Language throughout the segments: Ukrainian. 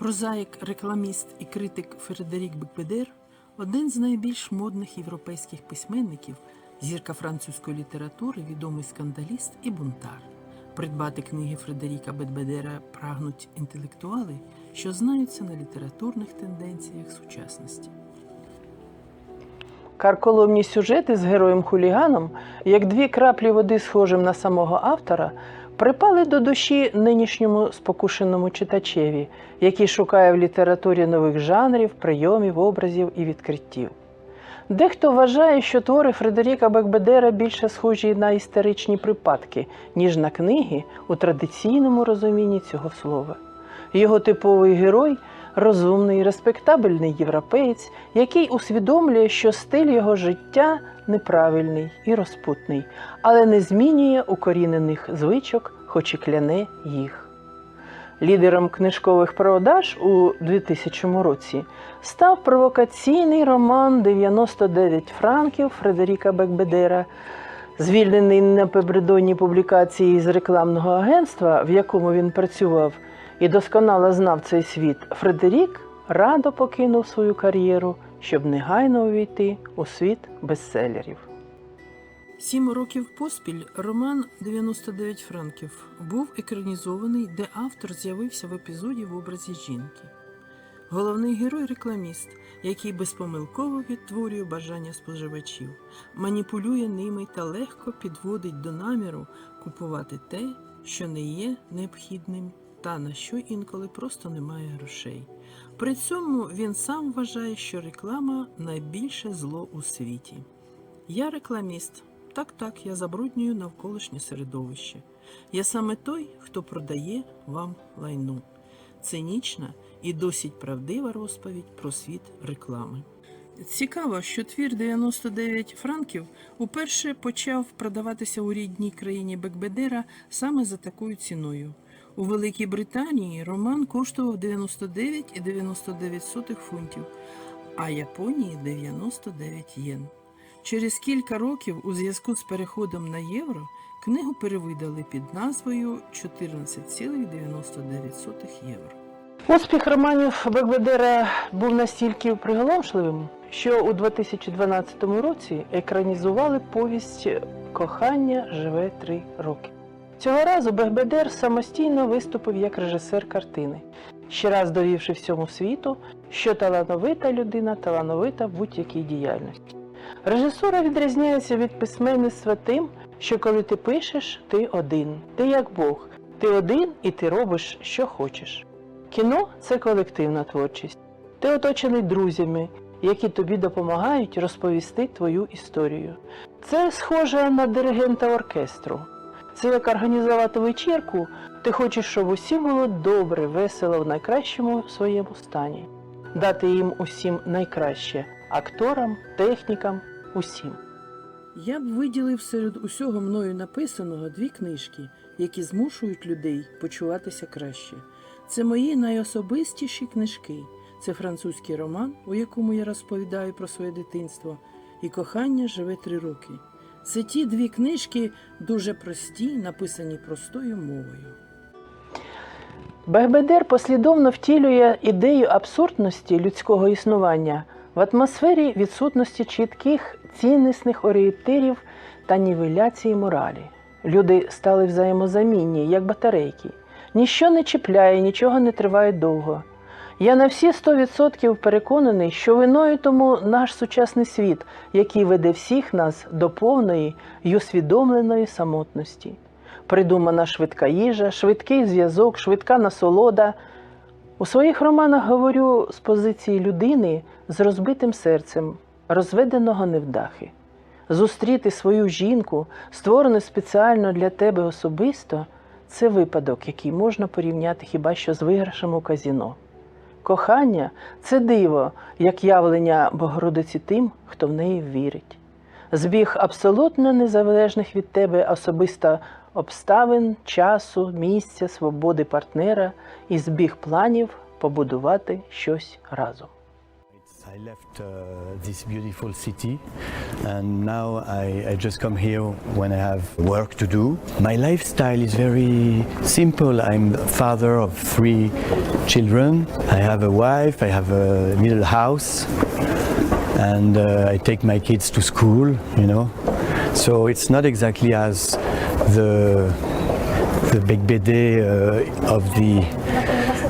Прозаїк, рекламіст і критик Фредерік Бекбедер один з найбільш модних європейських письменників, зірка французької літератури, відомий скандаліст і бунтар. Придбати книги Фредеріка Бекбедера прагнуть інтелектуали, що знаються на літературних тенденціях сучасності. Карколомні сюжети з героєм-хуліганом, як дві краплі води, схожим на самого автора, припали до душі нинішньому спокушеному читачеві, який шукає в літературі нових жанрів, прийомів, образів і відкриттів. Дехто вважає, що твори Фредеріка Бекбедера більше схожі на історичні припадки, ніж на книги у традиційному розумінні цього слова. Його типовий герой розумний, респектабельний європеєць, який усвідомлює, що стиль його життя неправильний і розпутний, але не змінює укорінених звичок, хоч і кляне їх. Лідером книжкових продаж у 2000 році став провокаційний роман «99 франків Фредеріка Бекбедера, звільнений напередодні публікації з рекламного агентства, в якому він працював і досконало знав цей світ, Фредерік радо покинув свою кар'єру, щоб негайно увійти у світ бестселерів. Сім років поспіль роман «99 франків був екранізований, де автор з'явився в епізоді в образі жінки. Головний герой рекламіст, який безпомилково відтворює бажання споживачів, маніпулює ними та легко підводить до наміру купувати те, що не є необхідним, та на що інколи просто немає грошей. При цьому він сам вважає, що реклама найбільше зло у світі. Я рекламіст. Так, так, я забруднюю навколишнє середовище. Я саме той, хто продає вам лайну. Цинічна і досить правдива розповідь про світ реклами. Цікаво, що твір 99 франків уперше почав продаватися у рідній країні Бекбедера саме за такою ціною. У Великій Британії роман коштував 99,99 фунтів, а Японії 99 єн. Через кілька років, у зв'язку з переходом на євро, книгу перевидали під назвою 14,99 євро. Успіх романів Бекбедера був настільки приголомшливим, що у 2012 році екранізували повість Кохання живе три роки. Цього разу Бекбедер самостійно виступив як режисер картини, ще раз довівши всьому світу, що талановита людина талановита в будь-якій діяльності. Режисура відрізняється від письменництва тим, що коли ти пишеш, ти один, ти як Бог, ти один і ти робиш, що хочеш. Кіно це колективна творчість. Ти оточений друзями, які тобі допомагають розповісти твою історію. Це схоже на диригента оркестру. Це як організувати вечірку, ти хочеш, щоб усім було добре, весело в найкращому своєму стані, дати їм усім найкраще акторам, технікам, усім. Я б виділив серед усього мною написаного дві книжки, які змушують людей почуватися краще. Це мої найособистіші книжки. Це французький роман, у якому я розповідаю про своє дитинство, і кохання живе три роки. Це ті дві книжки дуже прості, написані простою мовою. Бехбедер послідовно втілює ідею абсурдності людського існування в атмосфері відсутності чітких ціннісних орієнтирів та нівеляції моралі. Люди стали взаємозамінні, як батарейки. Ніщо не чіпляє, нічого не триває довго. Я на всі 100% переконаний, що виною тому наш сучасний світ, який веде всіх нас до повної й усвідомленої самотності. Придумана швидка їжа, швидкий зв'язок, швидка насолода. У своїх романах говорю з позиції людини з розбитим серцем, розведеного невдахи. Зустріти свою жінку, створену спеціально для тебе особисто, це випадок, який можна порівняти хіба що з виграшем у казіно. Кохання це диво, як явлення Богородиці тим, хто в неї вірить. Збіг абсолютно незалежних від тебе особисто обставин, часу, місця, свободи партнера і збіг планів побудувати щось разом. I left uh, this beautiful city and now I, I just come here when I have work to do. My lifestyle is very simple. I'm father of three children. I have a wife, I have a little house, and uh, I take my kids to school, you know. So it's not exactly as the the big bede uh, of the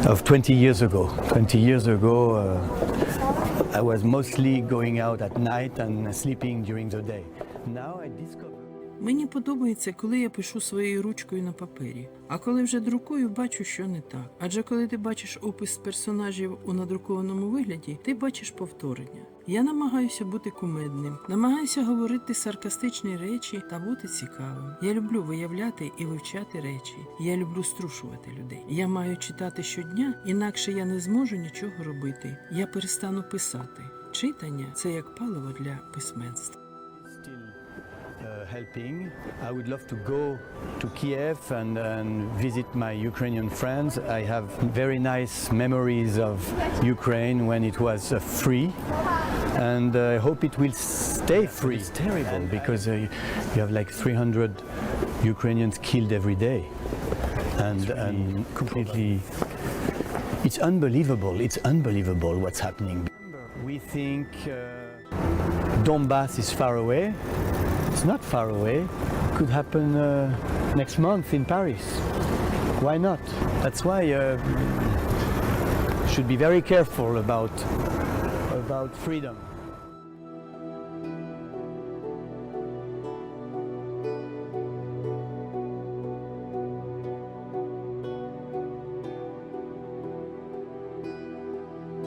of 20 years ago. 20 years ago, uh, I was mostly going out at night and sleeping during the day. Now I discover. Мені подобається, коли я пишу своєю ручкою на папері. А коли вже друкую, бачу, що не так. Адже коли ти бачиш опис персонажів у надрукованому вигляді, ти бачиш повторення. Я намагаюся бути кумедним, намагаюся говорити саркастичні речі та бути цікавим. Я люблю виявляти і вивчати речі. Я люблю струшувати людей. Я маю читати щодня, інакше я не зможу нічого робити. Я перестану писати. Читання це як паливо для письменства. Helping. I would love to go to Kiev and, and visit my Ukrainian friends. I have very nice memories of Ukraine when it was uh, free. And uh, I hope it will stay free. It's terrible because uh, you have like 300 Ukrainians killed every day. And, and completely, it's unbelievable. It's unbelievable what's happening. We think uh, Donbass is far away. It's not far away. Could happen uh, next month in Paris. Why not? That's why uh, should be very careful about about freedom.